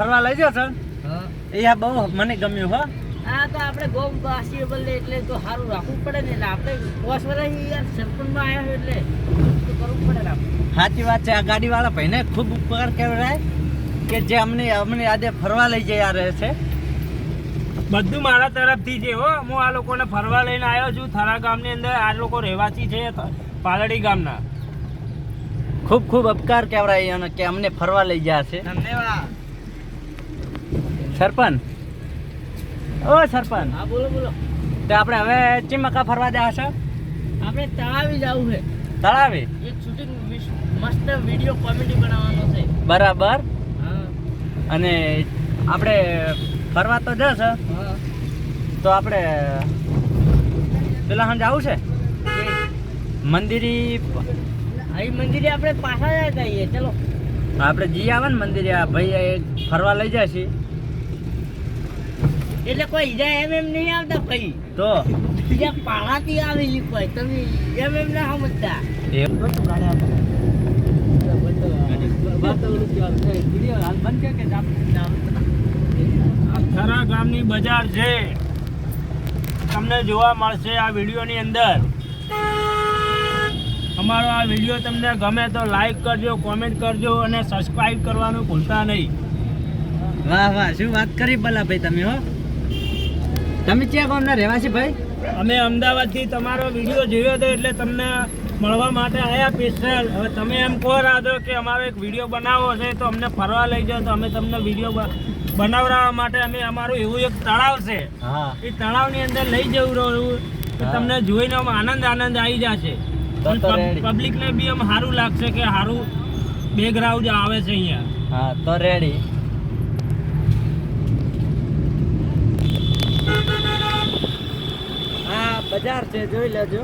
ફરવા લઈ જાઓ સર એ આ બહુ મને ગમ્યું હો. આ તો આપણે ગોમ વાસીઓ બદલે એટલે તો સારું રાખવું પડે ને એટલે આપણે પોસ વર્ષ યાર સરપંચમાં આવ્યા છે એટલે તો કરવું પડે આપણે. સાચી વાત છે આ ગાડીવાળા ભાઈને ખૂબ ઉપકાર કહેવાય કે જે અમને અમને આજે ફરવા લઈ જઈ રહે છે. બધું મારા તરફથી છે હો. હું આ લોકોને ફરવા લઈને આવ્યો છું. થરા ગામની અંદર આ લોકો રહેવાસી છે પાલડી ગામના. ખૂબ ખૂબ ઉપકાર કહેવાય અને કે અમને ફરવા લઈ ગયા છે. ધન્યવાદ. સરપંચ? ઓ સરપંચ. હા બોલો બોલો. તો આપણે હવે ચીમકા ફરવા જવા છે? આપણે તળાવી જવું છે. તળાવે? એક શૂટિંગ મસ્ત વીડિયો કોમેડી બનાવવાનો છે. બરાબર. હા. અને આપણે ફરવા તો જશે? તો આપણે પેલા હમ જવું છે? મંદિરી અહીં મંદિરે આપણે પાછા આવીએ ચલો. આપણે જી આવે ને મંદિરે આ ભાઈ ફરવા લઈ જાય છે. એટલે કોઈ ઈજા એમ એમ નહીં આવતા ભાઈ. તો? ઈજા પાણાથી આવે ઈ કોઈ તમે એમ એમ ના સમજતા. એ આ થરા ગામની બજાર છે. તમને જોવા મળશે આ વિડીયોની અંદર. અમારો આ વીડિયો તમને ગમે તો લાઈક કરજો કોમેન્ટ કરજો અને સબસ્ક્રાઈબ કરવાનું ભૂલતા નહીં. વાહ વાહ શું વાત કરી ભલા ભાઈ તમે હો? તમે ક્યાં ગામના રહેવાસી ભાઈ? અમે અમદાવાદથી તમારો વીડિયો જોયો હતો એટલે તમને મળવા માટે આવ્યા સ્પેશિયલ હવે તમે એમ કહો રાધો કે અમારો એક વીડિયો બનાવવો છે તો અમને ફરવા લઈ જાઓ તો અમે તમને વીડિયો બનાવડાવવા માટે અમે અમારું એવું એક તળાવ છે. એ તળાવની અંદર લઈ જવું રહ્યું. તો તમને જોઈને આમ આનંદ આનંદ આવી જશે. પબ્લિકને બી આમ સારું લાગશે કે સારું બેકગ્રાઉન્ડ આવે છે અહીંયા. હા તો રેડી હા બજાર છે જોઈ લેજો.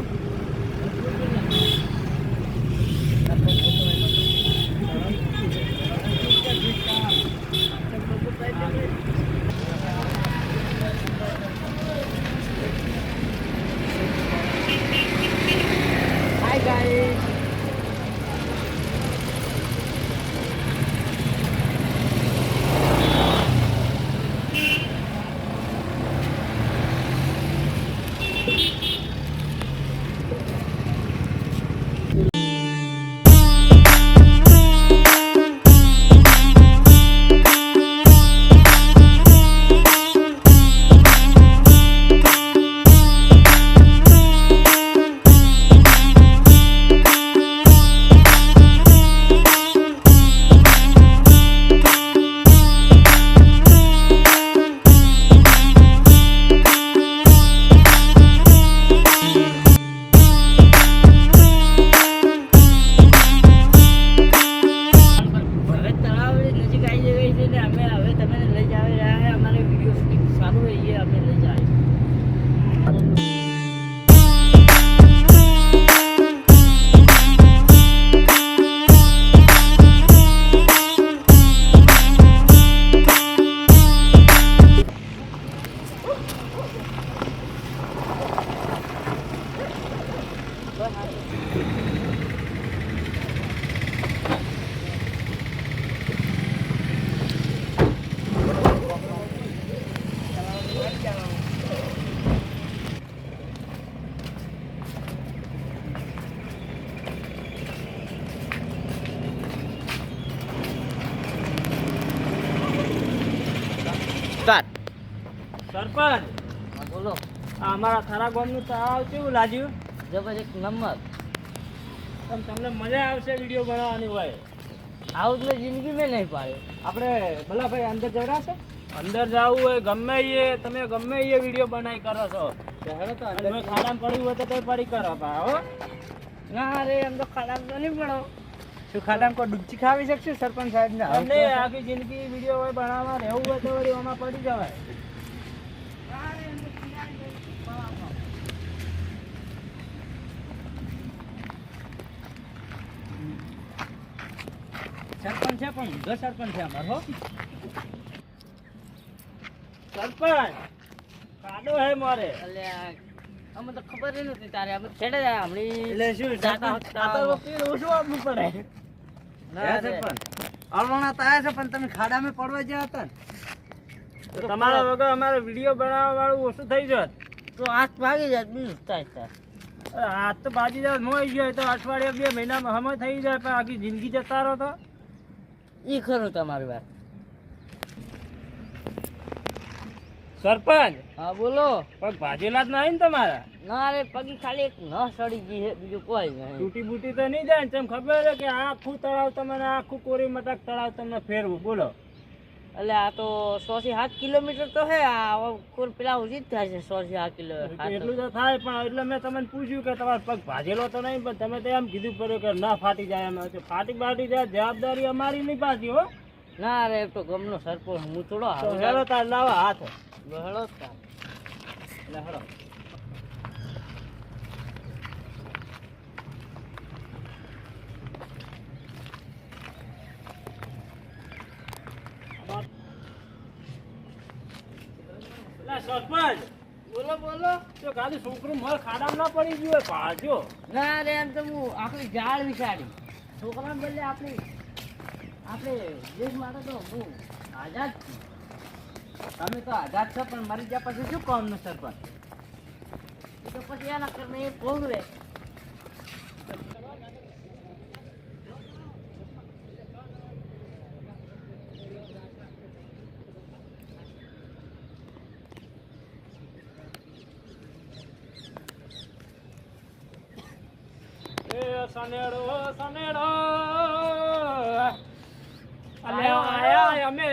સ્ટાર્ટ સરપંચ. હા બોલો. આ અમારા થરા ગામનું તળાવ કેવું લાગ્યું? જબરજસ્ત નંબર. તમ તમને મજા આવશે વીડિયો બનાવવાની હોય. આવું તો જિંદગી મેં નહીં પાડ્યો આપણે ભલા ભાઈ અંદર જવડાશે અંદર જવું હોય ગમે એ તમે ગમે એ વીડિયો બનાવી કરો છો. તમે તો ખાડામાં પડ્યું હોય તો તોય પડી કરો ભાઈ હો. ના રે એમ તો ખરાબ તો નહીં પડો. શું ખાડામાં કોઈ ડૂબચી ખાવી શકશે? સરપંચ સાહેબ ને અમને આખી જિંદગી વીડિયો હોય બનાવવા રહેવું હોય તો વળી આમાં પડી જવાય. સરપંચ છે પણ ઊંધો સરપંચ છે અમારો હો. સરપંચ કાડો હે મારે. અલ્યા અમે તો ખબર નથી તારે. અમે છેડે જાય હમણાં એટલે શું દાતા સરપંચ વખતે ઓછું આપવું પડે? અલવાણા તો આયા છે પણ તમે ખાડામાં પડવા ગયા હતા ને. તમારા વગર અમારે વીડિયો બનાવવા વાળું ઓછું થઈ જત. તો હાથ ભાગી જાય બીજું થાય થાય હાથ તો ભાગી જાય મોઈ ગયો તો અઠવાડિયા બે મહિનામાં સમય થઈ જાય પણ આખી જિંદગી જતા રહો તો. એ ખરું તમારી વાત. સરપંચ? હા બોલો. પગ ભાજેલા જ નહીં ને તમારા? ના રે પગી ખાલી એક ન સડી ગઈ છે બીજું કોઈ નહીં. તૂટી બૂટી તો નહીં જાય તેમ ખબર છે કે આખું તળાવ તમને આખું કોરી મટક તળાવ તમને ફેરવું. બોલો. એટલે આ તો સો થી સાત કિલોમીટર તો હે આ કોર પેલા ઉજી જ થાય છે સો થી સાત કિલો એટલું તો થાય પણ એટલે મેં તમને પૂછ્યું કે તમારો પગ ભાજેલો તો નહીં પણ તમે તો એમ કીધું પડ્યું કે ના ફાટી જાય એમ. ફાટી ફાટી બાટી જાય જવાબદારી અમારી નહીં પાછી હો. ના રે તો ગમનો સરપંચ હું થોડો તો તાર લાવો હાથ. એટલે હેલો સરપંચ. બોલો બોલો. તો ગાડી છોકરું મારે ખાડામાં ના પડી ગયું હોય ભાજો. ના રે એમ તો હું આપણી જાળ વિચારી. છોકરાને બદલે આપણી આપણે દેશ માટે તો હું આઝાદ છું. તમે તો આઝાદ છો પણ મરી ગયા પછી શું કામનું સરપંચ? એ તો પછી એના કરને એ સનેડો સનેડો અલે આયા અમે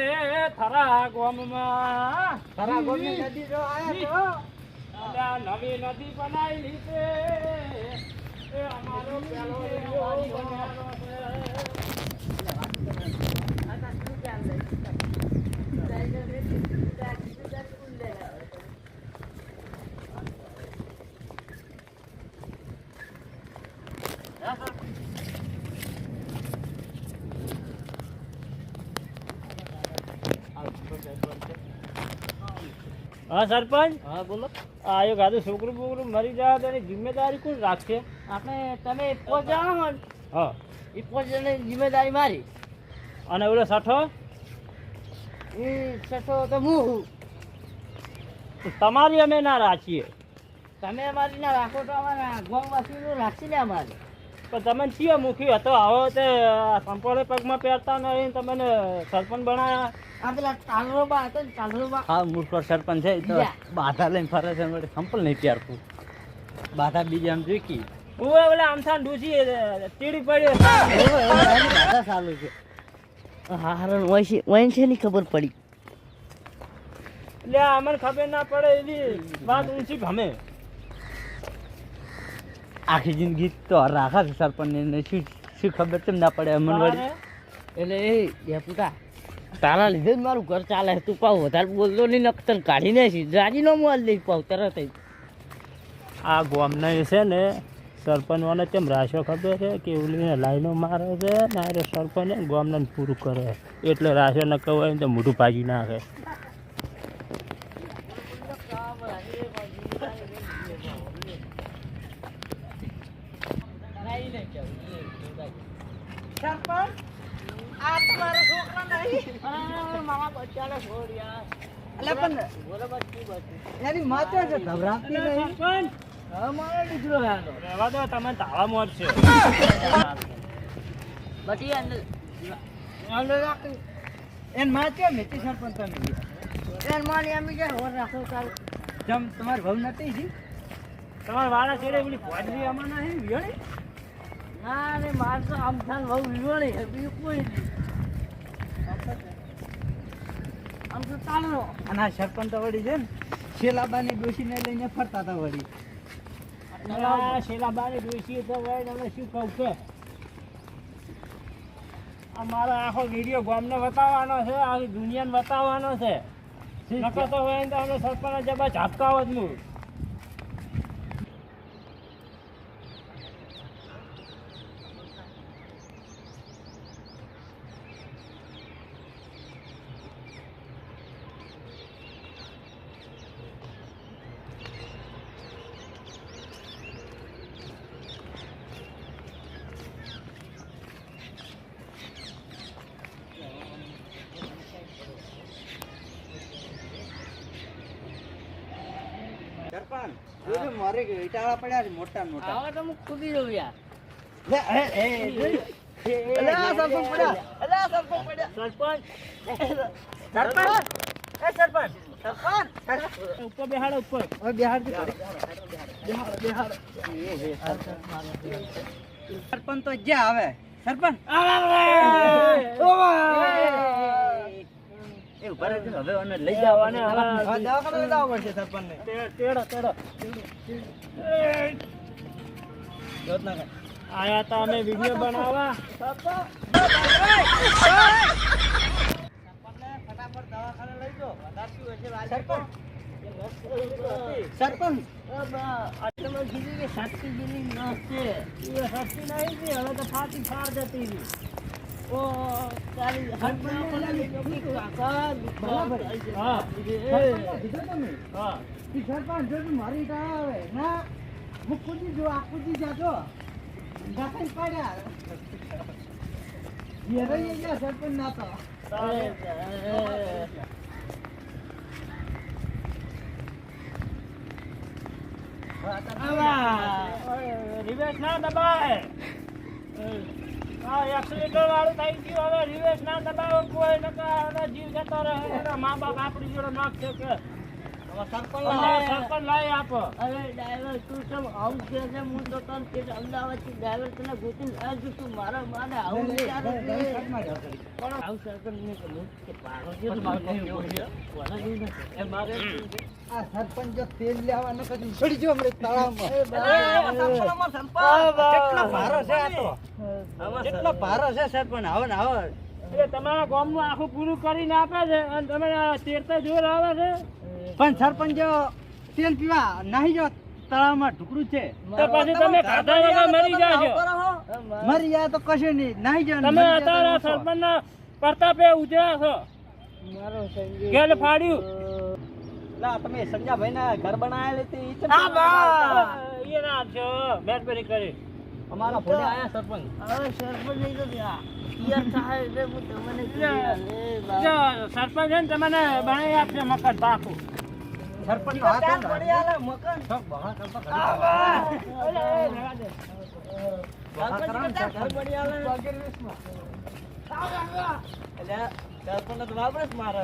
નદી જો આયા તો નવી નદી બનાવી છે. એ અમારો પેલો શું બનાવેલો છે. હા સરપંચ? હા બોલો. આ એક આદુ છોકરું બોકરું મરી જાય તો એની જિમ્મેદારી કોણ રાખશે? આપણે તમે પોચ જાણો હો હા. એ પોચ જણની જિમ્મેદારી મારી. અને ઓલો સઠો એ સઠો તો હું હું. તમારી અમે ના રાખીએ. તમે અમારી ના રાખો તો અમારા ગામવાસીનું રાખશે ને અમારે. પણ તમે કયો મુખી હતો? આવો તે સંપોળે પગમાં પહેરતા નહીં તમને સરપંચ બનાયા. આ પેલા તાલરોબા હતો ને તાલરોબા હા મૂર્ખો સરપંચ છે તો બાધા લઈને ફરે છે સંપલ નહીં પહેરતું. બાધા બીજી આમ જોઈકી હું ઓલા આમથાન ડૂસી ચીડી પડ્યો. બાધા ચાલુ છે. હા હારણ વય છે ની ખબર પડી. એટલે આ અમને ખબર ના પડે એવી વાત ઊંચી ગમે આખી જિંદગી તો રાખા છે સરપંચને શું શું ખબર કેમ ના પડે અમને વળી? એટલે એ એ પુતા તારા લીધે જ મારું ઘર ચાલે તું પાવ વધારે બોલતો નહીં નકતર કાઢી નાખી રાજી નો મોલ લઈ પાવ તરત આ ગામના એ છે ને સરપંચવાને કેમ રાશો ખબર છે? કે ઉલીને લાઈનો મારે છે ને આ સરપંચ ગામને પૂરું કરે એટલે રાશો ન કહેવાય ને તો મોઢું ભાજી નાખે. મારા બચ્ચાને છોડ્યા. એટલે પણ બોલો બચ્ચી બચ્ચી એની માતા છે નહીં. સરપંચ દીકરો રહેવા દો તમે બટી અંદર રાખી. એનમાં છે સરપંચ તમે. એન માની અમે કે હોર રાખો કાલ જમ તમારી ભવ નથી જી. તમાર વાળા છેડે પેલી ભોજરી આમાં નહીં વિહળી ના ને માર તો આમ થાન બહુ વિવણી છે બીજું કોઈ નહીં. આમ તો ચાલો અને આ સરપંચ વળી છે ને શેલાબાની ડોશીને લઈને ફરતા હતા વળી. શેલાબાની ડોશી તો તમે શું કહું છે આ મારો આખો વીડિયો ગામને બતાવવાનો છે આખી દુનિયાને બતાવવાનો છે. નકર તો હોય તો અમે સરપંચ જબા ઝાપકાવો જ નહીં. જોજો મારે ઈટાળા પડ્યા છે મોટા મોટા આવા તો હું કૂદી દઉં યાર લે, એ, એ, જોઈ. સરપંચ પડ્યા. અલે, સરપંચ પડ્યા. સરપંચ સરપંચ. એ સરપંચ. સરપંચ. ઉપર બેહાડો ઉપર હવે. સરપંચ તો જ્યાં આવે સરપંચ ઊભા રહેજો, હવે ઓને લઈ જવાને. હવે દવાખાને જવા પડશે સરપંચને. તેડો તેડો જોત ના કર. આયા તા અમે વીડિયો બનાવવા. સરપંચ. આટલું કીધું કે સાચી જેની નસ છે. એ સસ્તી નહીં હતી, હવે તો ફાટી ફાર જતી હતી મારી આવે ના હું કૂદી જો આ કૂદી જાતો ગાફાઈ પડ્યા? ઘેરાઈ ગયા સરપંચ ના તો. રિવેશ ના દબાય. હા એક્સિલેટર વાળું થઈ ગયું હવે રિવેશ ના દબાવો, કોઈ નકા જીવ જતો રહે. એના મા બાપ આપણી જોડે કે છે કે સરપંચ તેલ લેવા ન કદી છોડી જો હમણાં તળાવમાં? કેટલો ભારો છે આ તો? કેટલો ભારો છે સરપંચ? આવો ને આવો એટલે તમારા ગામનું આખું પૂરું કરીને આપે છે અને તમે આ તેરતા જોર આવે છે? પણ સરપંચ જો તેલ પીવા નાહી જો તળાવમાં ઢુકડું છે. તો પછી તમે ખાધા વગર મરી જાજો. મરી જાય તો કશું નહીં નાહી જાવ તમે અત્યારે. સરપંચના પ્રતાપે ઉજળા છો. મારો સંજય ગેલ ફાડ્યું. લા તમે સંજાભાઈ ના ઘર બનાવેલ હતી ઈ આ બા! એ ના છો મહેરબાની કરી. અમારા ફોડે આયા સરપંચ? હા સરપંચ નહીં તો એટલે હું તમને. જો સરપંચ તમને બનાવી આપશે મકાન પાકું સરપંચ નો. હાથ ને હાથ. બહાર કરતા ઘડી બહાર કરાવો ને સરપંચ. એટલે સરપંચ તો જ મારે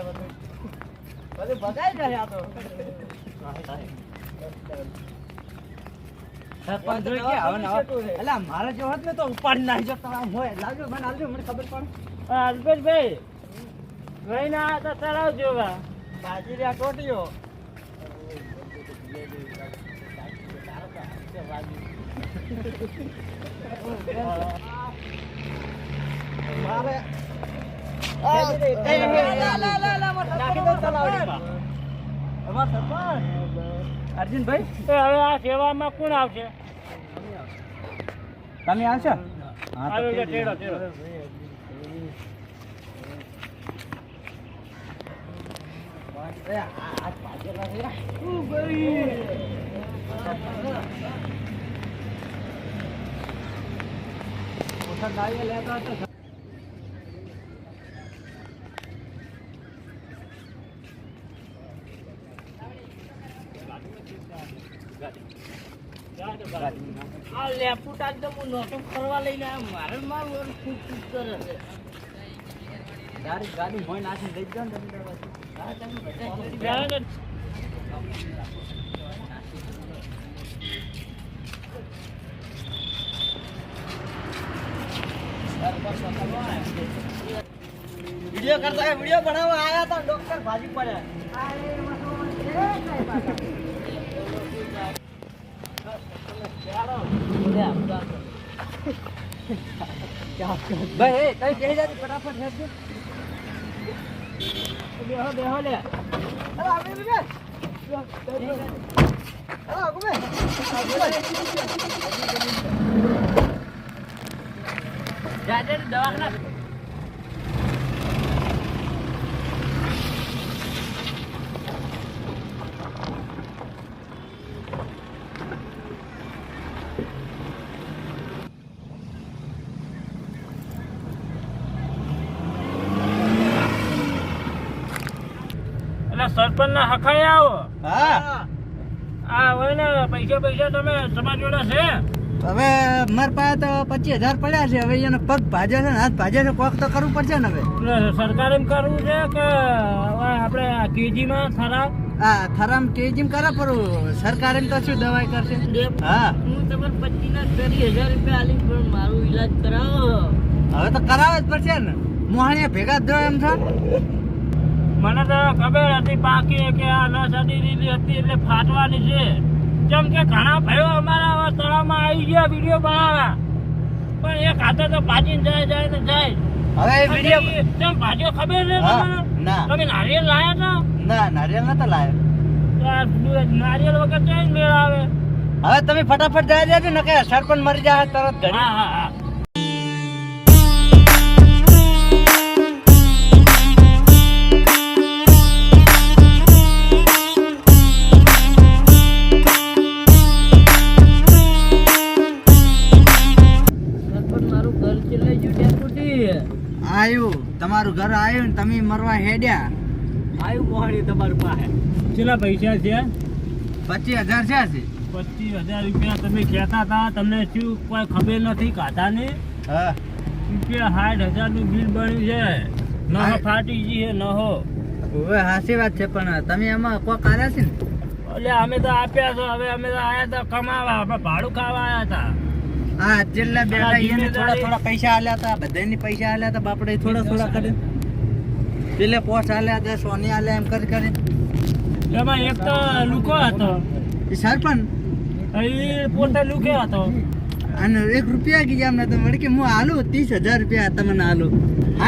હોત ને તો ઉપાડી નાખી જો હોય. લાવજો મને આવજો મને ખબર પડે. અલ્પેશભાઈ ભાઈ ના તો ચડાવજો બાજી રહ્યા ટોટીઓ મારે નાખી દો તલાવડીમાં. અમાર સરપંચ અર્જુનભાઈ હવે આ સેવામાં કોણ આવશે તમે આવશો આવ્યો આ લેપુટ એકદમ હું નોટો ફરવા લઈને આવ્યો મારે મારું ખૂબ ખૂબ કરે છે ગાડી ગાડી મોય નાખી લઈ જાઓ ને તમે હા, તમે બધા ત્યારે વિડિયો કરતા વિડિયો બનાવવા આયા તો ડોક્ટર ભાજી પડ્યા. ભાઈ તઈ કહી જાતી ફટાફટ હેડ બેહો બેહો લે. અરે આવી અરે જાજે ને દવાખાના એટલે સરપંચ ના હખાઈ આવો. હા. આ હોય ને પૈસા પૈસા તમે તમારી જોડે છે. હવે મારા પાસે તો પચીસ હજાર પડ્યા છે હવે એને પગ ભાજે છે ને હાથ ભાજે છે કોક તો કરવું પડશે ને હવે. સરકારે એમ કરવું છે કે હવે આપણે આ કેજીમાં ખરા આ થરામ તેજીમ કરા પર સરકાર તો શું દવાઈ કરશે? હા હું. તમને પચીસ ના ત્રીસ હજાર રૂપિયા આલી પણ મારું ઈલાજ કરાવો. હવે તો કરાવે જ પડશે ને. મોહણીયા ભેગા જ એમ છે? મને તો ખબર હતી પાકી કે આ નસ દીધી હતી એટલે ફાટવાની છે. જેમ કે ઘણા ભાઈઓ અમારા આવા તળાવમાં આવી ગયા વીડિયો બનાવવા. પણ એક હાથે તો ભાજીને જાય જાય ને જાય. હવે એ વીડિયો કેમ ભાજીઓ ખબર છે ના. તમે નારિયેળ લાયા હતા? ના નારિયેલ નતા લાયા. તો આ નારિયેળ વગર જાય મેળ આવે? હવે તમે ફટાફટ જાય જાય ને કે સરપંચ મરી જાય તરત ઘડી હા હા. ઘર આવ્યો ને તમે મરવા હેડ્યા. આવ્યું મોહણી તમારું પાસે? કેટલા પૈસા છે? પચીસ હજાર છે છે પચીસ હજાર રૂપિયા તમે કહેતા હતા. તમને શું કોઈ ખબર નથી? કાઢા ને હા. રૂપિયા સાઠ હજારનું બિલ બન્યું છે. નહો ફાટી ગઈ છે નહો. હવે હાસી વાત છે પણ તમે એમાં કોઈ આવ્યા છે ને? એટલે અમે તો આપ્યા છો. હવે અમે તો આવ્યા હતા કમાવા. આપણે ભાડું ખાવા આવ્યા હતા. હા જેટલા બેઠા એને થોડા થોડા પૈસા આલ્યા હતા બધાની પૈસા આલ્યા હતા બાપડે થોડા થોડા કરે. પેલે પોસ્ટ આલ્યા હતા સોની આલ્યા એમ કરી કરી. એમાં એક તો લુકો હતો. એ સરપંચ? એ પોતે લુકે હતો. અને એક રૂપિયા ગયા અમને તો. મળી કે હું આલું? ત્રીસ હજાર રૂપિયા તમને આલું.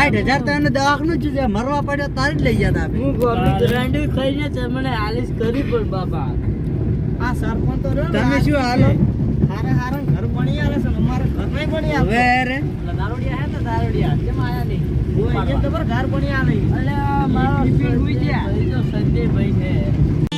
આઠ હજાર તો એને દવાખાનું જ છે. મરવા પડ્યો તારે જ લઈ ગયા હતા હું ગ્રાન્ડી ખાઈને તમને આલીશ કરી પણ બાપા. આ સરપંચ તો તમે શું હાલો હારે હારે ઘર બની આવે છે અમારે ઘર નહીં બની આલે. હવે દારૂડિયા હે ને દારૂડિયા કેમ આયા નહીં? ઓય ઘર બની આલે. એટલે મારો સ્પીડ હુઈ ગયા. તો સંજયભાઈ છે.